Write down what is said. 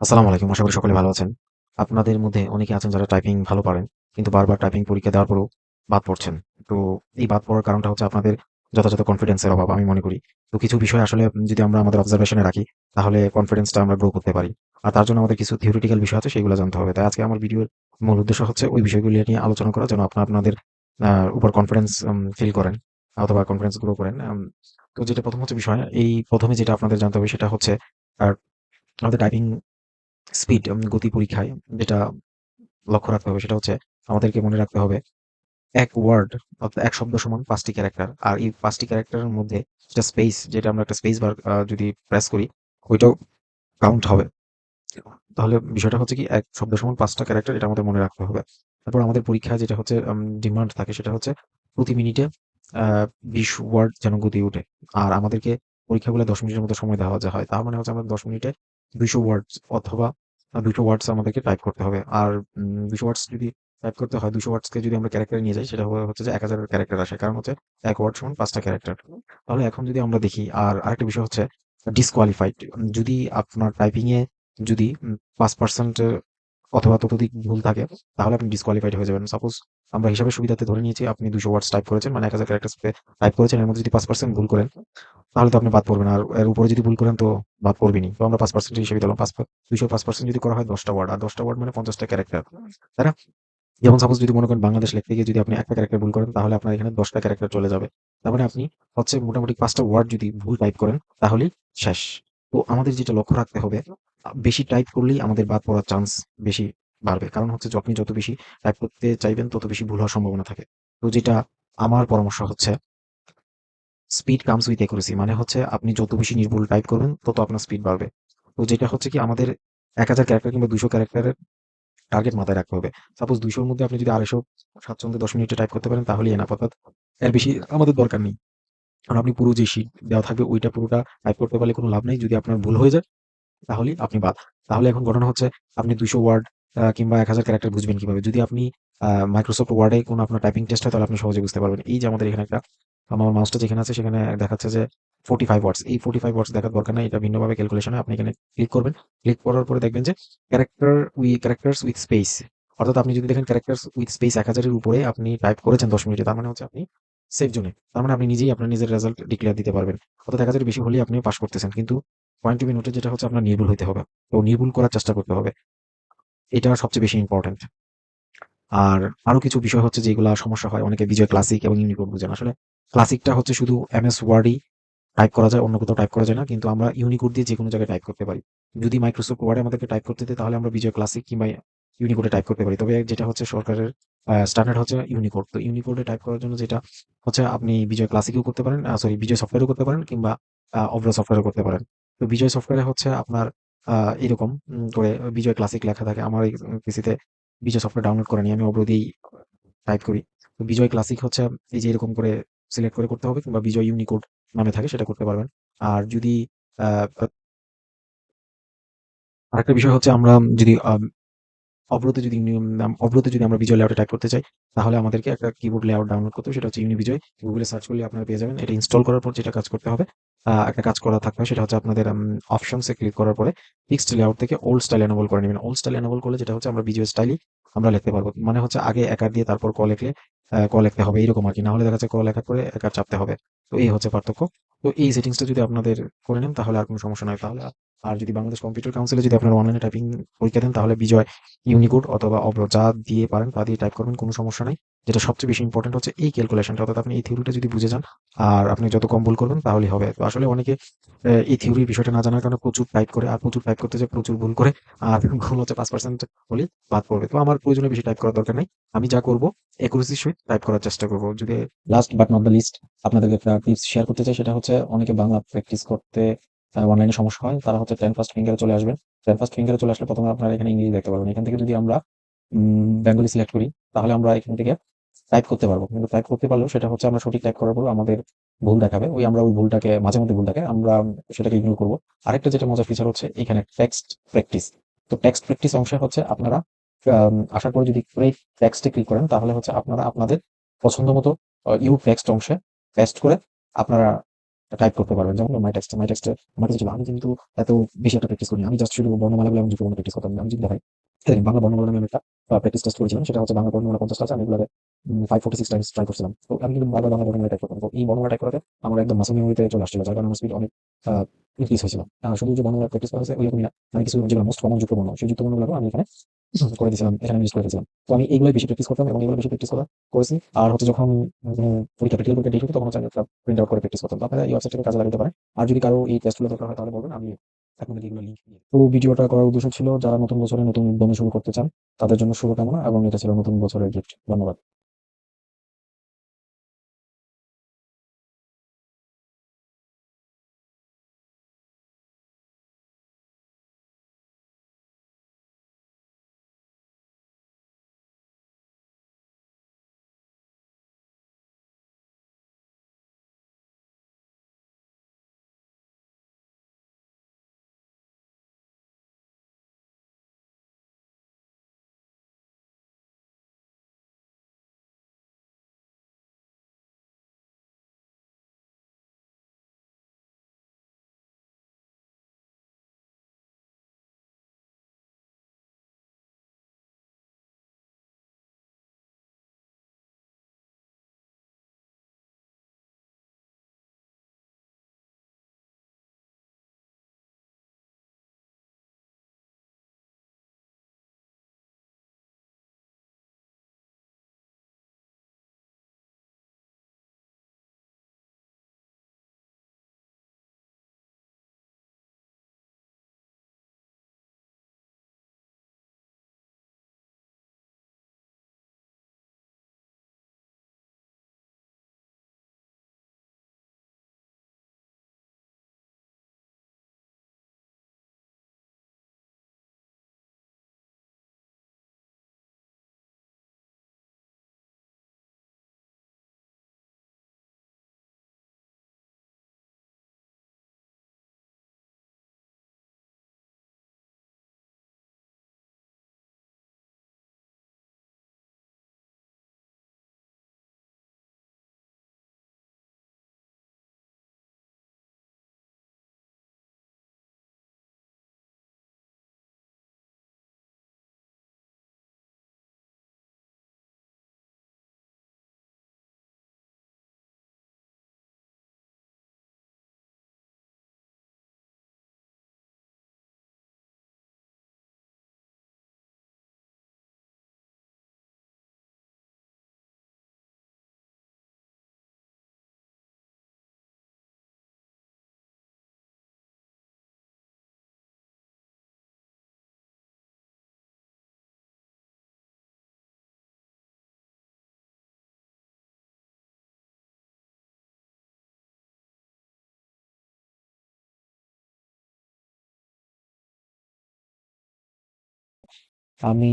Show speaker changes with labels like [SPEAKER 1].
[SPEAKER 1] আসসালামু আলাইকুম, আশা করি সকলে ভালো আছেন। আপনাদের মধ্যে অনেকে আছেন যারা টাইপিং ভালো পারেন, কিন্তু বারবার টাইপিং পরীক্ষা দেওয়ার পরেও বাদ পড়ছেন। তো এই বাদ পড়ার কারণটা হচ্ছে আপনাদের যথাযথ কনফিডেন্সের অভাব, আমি মনে করি। তো কিছু বিষয় আসলে যদি আমরা আমাদের অবজারভেশনে রাখি, তাহলে কনফিডেন্সটা আমরা গ্রো করতে পারি। আর তার জন্য আমাদের কিছু থিওরিটিক্যাল বিষয় আছে, সেগুলো জানতে হবে। তাই আজকে আমার ভিডিওর মূল উদ্দেশ্য হচ্ছে ওই বিষয়গুলি নিয়ে আলোচনা করা, যেন আপনার আপনাদের উপর কনফিডেন্স ফিল করেন, অথবা কনফিডেন্স গ্রো করেন। তো যেটা প্রথম হচ্ছে বিষয়, এই প্রথমে যেটা আপনাদের জানতে হবে সেটা হচ্ছে আর আমাদের টাইপিং স্পিড গতি পরীক্ষায়, যেটা লক্ষ্য রাখতে হবে, সেটা হচ্ছে আমাদেরকে মনে রাখতে হবে এক ওয়ার্ড অর্থাৎ এক শব্দ সমান পাঁচটি ক্যারেক্টার আর এই পাঁচটি ক্যারেক্টারের মধ্যে যেটা স্পেস যেটা আমরা একটা স্পেস বার যদি প্রেস করি, ওইটাও কাউন্ট হবে। তাহলে বিষয়টা হচ্ছে কি, এক শব্দ সমান পাঁচটা ক্যারেক্টার এটা আমাদের মনে রাখতে হবে। তারপর আমাদের পরীক্ষা যেটা হচ্ছে ডিমান্ড থাকে, সেটা হচ্ছে প্রতি মিনিটে বিশ ওয়ার্ড যেন গতি উঠে। আর আমাদেরকে পরীক্ষাগুলো দশ মিনিটের মতো সময় দেওয়া হয়, তার মানে হচ্ছে আমাদের দশ মিনিটে দুইশো ওয়ার্ডস অথবা দুশো ওয়ার্ডস আমাদেরকে টাইপ করতে হবে। আর দুশো ওয়ার্ডস যদি টাইপ করতে হয়, দুশো ওয়ার্ডসকে যদি আমরা ক্যারেক্টার নিয়ে যাই, সেটা হচ্ছে যে এক হাজারের ক্যারেক্টার আসে। কারণ হচ্ছে এক ওয়ার্ড সমান পাঁচটা ক্যারেক্টার তাহলে এখন যদি আমরা দেখি, আর আরেকটা বিষয় হচ্ছে ডিসকোয়ালিফাইড যদি আপনার টাইপিংয়ে যদি পাঁচ পার্সেন্ট অথবা ততোধিক ভুল থাকে, তাহলে আপনি ডিসকোয়ালিফাইড হয়ে যাবেন। সাপোজ আমরা হিসাবে সুবিধাতে ধরে নিয়েছি, আপনি দুশো ওয়ার্ডস টাইপ করেছেন মানে এক হাজার ক্যারেক্টার টাইপ করেছেন, এর মধ্যে যদি পাঁচ পার্সেন্ট ভুল করেন, তাহলে তো আপনি বাদ পড়বেন। আর এর উপরে যদি ভুল করেন, তো বাদ পড়বেনি তো আমরা পাঁচ পার্সেন্ট হিসেবে দিলাম। পাঁচ দুইশো পাঁচ পার্সেন্ট যদি করা হয়, দশটা ওয়ার্ড আর দশটা ওয়ার্ড মানে পঞ্চাশটা ক্যারেক্টার তাই না? যেমন সাপোজ যদি মনে করেন বাংলাদেশ লিখতে গিয়ে যদি আপনি একটা ক্যারেক্টার ভুল করেন, তাহলে আপনার এখানে দশটা ক্যারেক্টার চলে যাবে। তার মানে আপনি হচ্ছে মোটামুটি পাঁচটা ওয়ার্ড যদি ভুল টাইপ করেন, তাহলেই শেষ। তো আমাদের যেটা লক্ষ্য রাখতে হবে বেশি টাইপ করলেই আমাদের বাদ পড়ার চান্স বেশি বাড়বে। কারণ হচ্ছে আপনি যত বেশি টাইপ করতে চাইবেন, তত বেশি ভুল হওয়ার সম্ভাবনা থাকে। তো যেটা আমার পরামর্শ হচ্ছে স্পিড কামস উইথ একুরেসি মানে হচ্ছে আপনি যত বেশি নির্ভুল টাইপ করবেন, তত আপনার স্পিড বাড়বে। তো যেটা হচ্ছে কি, আমাদের এক হাজার ক্যারেক্টার কিংবা দুশো ক্যারেক্টারের টার্গেট মাথায় রাখতে হবে। সাপোজ দুইশোর মধ্যে আপনি যদি আড়াইশো স্বাচ্ছন্দ্যে দশ মিনিটে টাইপ করতে পারেন, তাহলেই এনাফ অর্থাৎ এর বেশি আমাদের দরকার নেই। কারণ আপনি পুরো যে শিট দেওয়া থাকবে, ওইটা পুরোটা টাইপ করতে পারলে কোনো লাভ নেই। যদি আপনার ভুল হয়ে যায় তাহলেই আপনি বাদ তাহলে এখন ঘটনা হচ্ছে, আপনি দুইশো ওয়ার্ড কিংবা এক হাজার ক্যারেক্টার বুঝবেন কীভাবে। যদি আপনি মাইক্রোসফট ওয়ার্ডে কোনো আপনার টাইপিং টেস্ট হয়, তাহলে আপনি সহজে বুঝতে পারবেন। এই যে আমাদের এখানে একটা, আমার মাউসটা যেখানে আছে, সেখানে দেখাচ্ছে যে ফোর্টি ফাইভ ওয়ার্ডস এই ফোর্টি ফাইভ ওয়ার্ডস দেখার দরকার নেই, এটা ভিন্নভাবে ক্যালকুলেশনে আপনি এখানে ক্লিক করবেন। ক্লিক করার পরে দেখবেন যে character we characters with space অর্থাৎ আপনি যদি দেখেন ক্যারেক্টার্স উইথ স্পেস এক হাজারের উপরে আপনি টাইপ করেছেন দশ মিনিটে, তার মানে হচ্ছে আপনি সেফ জোনে তার মানে আপনি নিজেই আপনার নিজের রেজাল্ট ডিক্লেয়ার দিতে পারবেন। অর্থাৎ এক হাজারের বেশি হলেই আপনি পাস করতেছেন। কিন্তু পয়েন্ট টু বি যেটা হচ্ছে আপনার নির্ভুল হতে হবে। তো নির্ভুল করার চেষ্টা করতে হবে। এটা সবচেয়ে বেশি ইম্পর্টেন্ট আর আরও কিছু বিষয় হচ্ছে যেগুলা সমস্যা হয়। অনেকে বিজয় ক্লাসিক এবং ইউনিকোড বুঝেন আসলে ক্লাসিকটা হচ্ছে শুধু এম এস ওয়ার্ডই টাইপ করা যায়, অন্য কোথাও টাইপ করা যায় না। কিন্তু আমরা ইউনিকোড দিয়ে যে কোনো জায়গায় টাইপ করতে পারি। যদি মাইক্রোসফট ওয়ার্ডে আমাদেরকে টাইপ করতে দেয়, তাহলে আমরা বিজয় ক্লাসিক কিংবা ইউনিকোডে টাইপ করতে পারি। তবে যেটা হচ্ছে সরকারের স্ট্যান্ডার্ড হচ্ছে ইউনিকোড তো ইউনিকোডে টাইপ করার জন্য যেটা হচ্ছে আপনি বিজয় ক্লাসিকও করতে পারেন সরি বিজয় সফটওয়্যারও করতে পারেন কিংবা অভ্র সফটওয়্যারও করতে পারেন। তো বিজয় সফটওয়্যারে হচ্ছে আপনার এরকম করে বিজয় ক্লাসিক লেখা থাকে। আমার এই পিসিতে বিজয় সফটওয়্যার ডাউনলোড করে নিয়ে আমি অভ্র দিয়েই টাইপ করি। তো বিজয় ক্লাসিক হচ্ছে এই যে এরকম করে সিলেক্ট করে করতে হবে কিংবা বিজয় ইউনিকোড নামে থাকে, সেটা করতে পারবেন। আর যদি আরেকটা বিষয় হচ্ছে আমরা যদি অবরোধে যদি অবরোধে যদি আমরা বিজয় লেআউটে টাইপ করতে চাই, তাহলে আমাদেরকে একটা কিবোর্ড লেআউট ডাউনলোড করতে হবে। সেটা হচ্ছে ইউনিবিজয় গুগলে সার্চ করলে আপনারা পেয়ে যাবেন। এটা ইনস্টল করার পর যেটা কাজ করতে হবে একটা কাজ করা থাকতে হবে সেটা হচ্ছে আপনাদের অপশনসে ক্লিক করার পরে ফিক্সড লেআউট থেকে ওল্ড স্টাইল এনেবল করে নেবেন। ওল্ড স্টাইল এনেবল করলে যেটা হচ্ছে আমরা বিজয় স্টাইলই আমরা লিখতে পারব। মানে হচ্ছে আগে একার দিয়ে তারপর ক লিখলে ক লিখতে হবে। এরকম আর কি। না হলে দেখা যাচ্ছে ক লেখার পরে একার চাপতে হবে। তো এই হচ্ছে পার্থক্য। তো এই সেটিংসটা যদি আপনাদের করে নেন, তাহলে আর কোনো সমস্যা নয় তাহলে আর- যদি বাংলাদেশ কম্পিউটার কাউন্সিলে যদি আপনারা অনলাইনে টাইপিং পরীক্ষা দেন, তাহলে বিজয় ইউনিকোড অথবা অব্র যা দিয়ে পারেন, তা দিয়ে টাইপ করবেন, কোনো সমস্যা নাই। যেটা সবচেয়ে বেশি ইম্পর্টেন্ট হচ্ছে এই ক্যালকুলেশনটা অর্থাৎ আপনি এই থিওরিটা যদি বুঝে যান, আর আপনি যত কম ভুল করবেন তাহলেই হবে। তো আসলে অনেকে এই থিওরির বিষয়টা না জানার কারণে প্রচুর টাইপ করে, আর প্রচুর টাইপ করতে যে প্রচুর ভুল করে, আর ভুল হচ্ছে পাঁচ পার্সেন্ট হলে বাদ পড়বে। তো আমার প্রয়োজনে বেশি টাইপ করার দরকার নেই। আমি যা করব একুরেসির সহিত টাইপ করার চেষ্টা করব। যদি last but not the least আপনাদেরকে একটা টিপস শেয়ার করতে চাই, সেটা হচ্ছে অনেকে বাংলা প্র্যাকটিস করতে অনলাইনে সমস্যা হয়, তারা হচ্ছে টেন ফার্স্ট ফিঙ্গারে চলে আসবেন টেন ফার্স্ট ফিঙ্গারে চলে আসলে প্রথমে আপনারা এখানে ইংলিশ দেখতে পারবেন। এখান থেকে যদি আমরা বেঙ্গলি সিলেক্ট করি, তাহলে আমরা এখান থেকে টাইপ করতে পারব। কিন্তু টাইপ করতে পারলেও সেটা হচ্ছে আমরা সঠিক টাইপ করার পর আমাদের ভুল দেখাবে। ওই আমরা ওই ভুলটাকে, মাঝে মধ্যে ভুল দেখে আমরা সেটাকে ইগনোর করব। আরেকটা যেটা মজার ফিচার হচ্ছে, এখানে টেক্সট প্র্যাকটিস তো টেক্সট প্র্যাকটিস অংশে হচ্ছে আপনারা আসার পরে যদি এই টেক্সটে ক্লিক করেন, তাহলে হচ্ছে আপনারা আপনাদের পছন্দ মতো ইউ টেক্সট অংশে পেস্ট করে আপনারা টাইপ করতে পারবেন। যেমন মাই টেক্সট মাই টেক্সটে আমার কাছে ছিল, আমি কিন্তু এত বেশি একটা প্র্যাকটিস করিনি। আমি জাস্ট শুধু বর্ণমালাগুলো আমি যুক্তবর্ণ প্র্যাকটিস করতাম। আমি যদি দেখাই, দেখেন, বাংলা বর্ণমালা আমি একটা প্র্যাকটিস টেস্ট করেছিলাম। সেটা হচ্ছে বাংলা বর্ণমালা পঞ্চাশটা আছে, আমি এগুলো five forty six times try করছিলাম। তো আমি কিন্তু বারবার বাংলা বর্ণমালা টাইপ করতাম। তো এই বর্ণমালা টাইপ করাতে আমার একদম মাসল মেমোরিতে চলে আসছিল, যার কারণে আমার স্পিড অনেক ইনক্রিজ হয়েছিল। শুধু যে বর্ণমালা প্র্যাকটিস করা হয়েছে ওইরকমই না। আমি কিছু, যেগুলো মোস্ট কমন যুক্ত বর্ণ, সেই যুক্ত বর্ণগুলো আমি এখানে করে দিয়েছিলাম, এখানে ইউজ করে দিয়েছিলাম। তো আমি এইগুলোই বেশি প্র্যাকটিস করতাম এবং এগুলো বেশি প্র্যাকটিস করা করেছি। আর হচ্ছে যখন পরীক্ষা প্র্যাকটিক্যাল পরীক্ষা হতো, তখন হচ্ছে আমি প্রিন্ট আউট করে প্র্যাকটিস করতাম। আপনারা এই ওয়েবসাইটটাকে কাজে লাগাতে পারেন। আর যদি কারও এই টেস্টগুলো দরকার হয়, তাহলে বলবেন, আমি এগুলো লিঙ্ক দিয়ে তো ভিডিওটা করার উদ্দেশ্য ছিল, যারা নতুন বছরে নতুন উদ্যমে শুরু করতে চান, তাদের জন্য শুভকামনা এবং এটা ছিল নতুন বছরের গিফট ধন্যবাদ। আমি